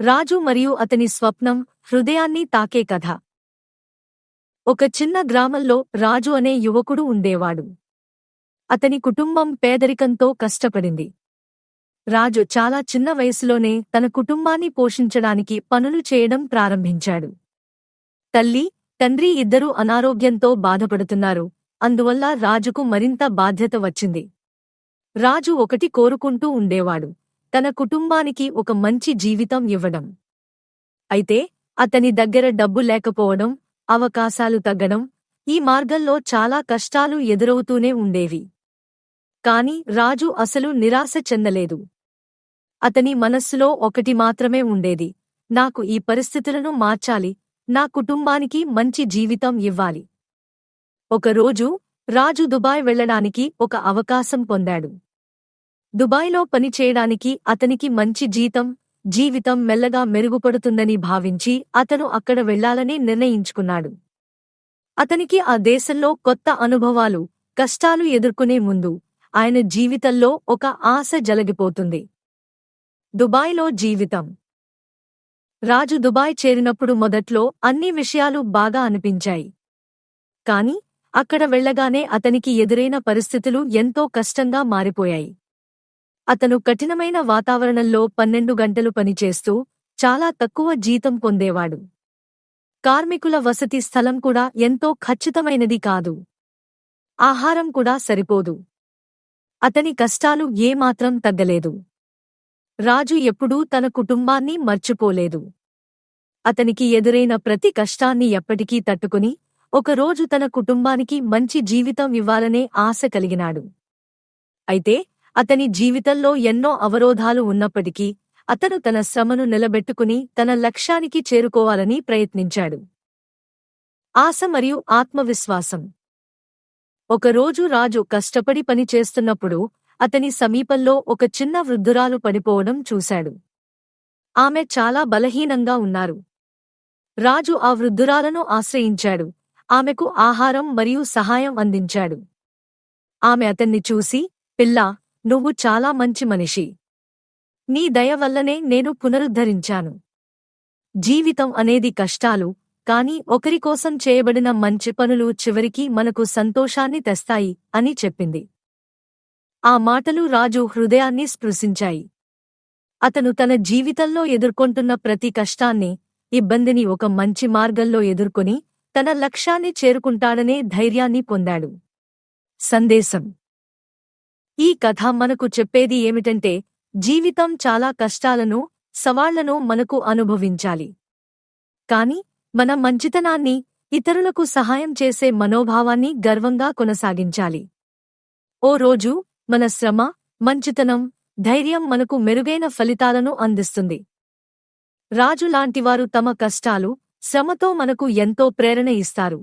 రాజు మరియు అతని స్వప్నం హృదయాన్ని తాకే కథ. ఒక చిన్న గ్రామంలో రాజు అనే యువకుడు ఉండేవాడు. అతని కుటుంబం పేదరికంతో కష్టపడింది. రాజు చాలా చిన్న వయసులోనే తన కుటుంబాన్ని పోషించడానికి పనులు చేయడం ప్రారంభించాడు. తల్లి తండ్రి ఇద్దరూ అనారోగ్యంతో బాధపడుతున్నారు. అందువల్ల రాజుకు మరింత బాధ్యత వచ్చింది. రాజు ఒకటి కోరుకుంటూ ఉండేవాడు. తన కుటుంబానికి ఒక మంచి జీవితం ఇవ్వడం. అయితే అతని దగ్గర డబ్బు లేకపోవడం అవకాశాలు తగ్గడం ఈ మార్గంలో చాలా కష్టాలు ఎదురవుతూనే ఉండేవి. కాని రాజు అసలు నిరాశ చెందలేదు. అతని మనస్సులో ఒకటి మాత్రమే ఉండేది నాకు ఈ పరిస్థితులను మార్చాలి నా కుటుంబానికి మంచి జీవితం ఇవ్వాలి. ఒకరోజు రాజు దుబాయ్ వెళ్ళడానికి ఒక అవకాశం పొందాడు. దుబాయ్లో పనిచేయడానికి అతనికి మంచి జీతం జీవితం మెల్లగా మెరుగుపడుతుందని భావించి అతను అక్కడ వెళ్ళాలని నిర్ణయించుకున్నాడు. అతనికి ఆ దేశంలో కొత్త అనుభవాలు కష్టాలు ఎదుర్కొనే ముందు ఆయన జీవితంలో ఒక ఆశ జలగిపోతుంది. దుబాయ్లో జీవితం. రాజు దుబాయ్ చేరినప్పుడు మొదట్లో అన్ని విషయాలు బాగా అనిపించాయి. కాని అక్కడ వెళ్ళగానే అతనికి ఎదురైన పరిస్థితులు ఎంతో కష్టంగా మారిపోయాయి. అతను కఠినమైన వాతావరణంలో పన్నెండు గంటలు పనిచేస్తూ చాలా తక్కువ జీతం పొందేవాడు. కార్మికుల వసతి స్థలం కూడా ఎంతో ఖచ్చితమైనది కాదు. ఆహారం కూడా సరిపోదు. అతని కష్టాలు ఏమాత్రం తగ్గలేదు. రాజు ఎప్పుడూ తన కుటుంబాన్ని మర్చిపోలేదు. అతనికి ఎదురైన ప్రతి కష్టాన్ని ఎప్పటికీ తట్టుకుని ఒకరోజు తన కుటుంబానికి మంచి జీవితం ఇవ్వాలనే ఆశ కలిగినాడు. అయితే అతని జీవితంలో ఎన్నో అవరోధాలు ఉన్నప్పటికీ అతను తన శ్రమను నిలబెట్టుకుని తన లక్ష్యానికి చేరుకోవాలని ప్రయత్నించాడు. ఆశ మరియు ఆత్మవిశ్వాసం. ఒకరోజు రాజు కష్టపడి పని చేస్తున్నప్పుడు అతని సమీపంలో ఒక చిన్న వృద్ధురాలు పడిపోవడం చూశాడు. ఆమె చాలా బలహీనంగా ఉన్నారు. రాజు ఆ వృద్ధురాలను ఆశ్రయించాడు. ఆమెకు ఆహారం మరియు సహాయం అందించాడు. ఆమె అతన్ని చూసి పిల్లా నువ్వు చాలా మంచి మనిషి. నీ దయ వల్లనే నేను పునరుద్ధరించాను. జీవితం అనేది కష్టాలు కాని ఒకరికోసం చేయబడిన మంచి పనులు చివరికి మనకు సంతోషాన్ని తెస్తాయి అని చెప్పింది. ఆ మాటలు రాజు హృదయాన్ని స్పృశించాయి. అతను తన జీవితంలో ఎదుర్కొంటున్న ప్రతి కష్టాన్ని ఇబ్బందిని ఒక మంచి మార్గంలో ఎదుర్కొని తన లక్ష్యాన్ని చేరుకుంటాడనే ధైర్యాన్ని పొందాడు. సందేశం ఈ కథ మనకు చెప్పేది ఏమిటంటే జీవితం చాలా కష్టాలను సవాళ్ళను మనకు అనుభవించాలి. కాని మన మంచితనాన్ని ఇతరులకు సహాయం చేసే మనోభావాన్ని గర్వంగా కొనసాగించాలి. ఓ రోజు మన శ్రమ మంచితనం ధైర్యం మనకు మెరుగైన ఫలితాలను అందిస్తుంది. రాజు లాంటివారు తమ కష్టాలు శ్రమతో మనకు ఎంతో ప్రేరణ ఇస్తారు.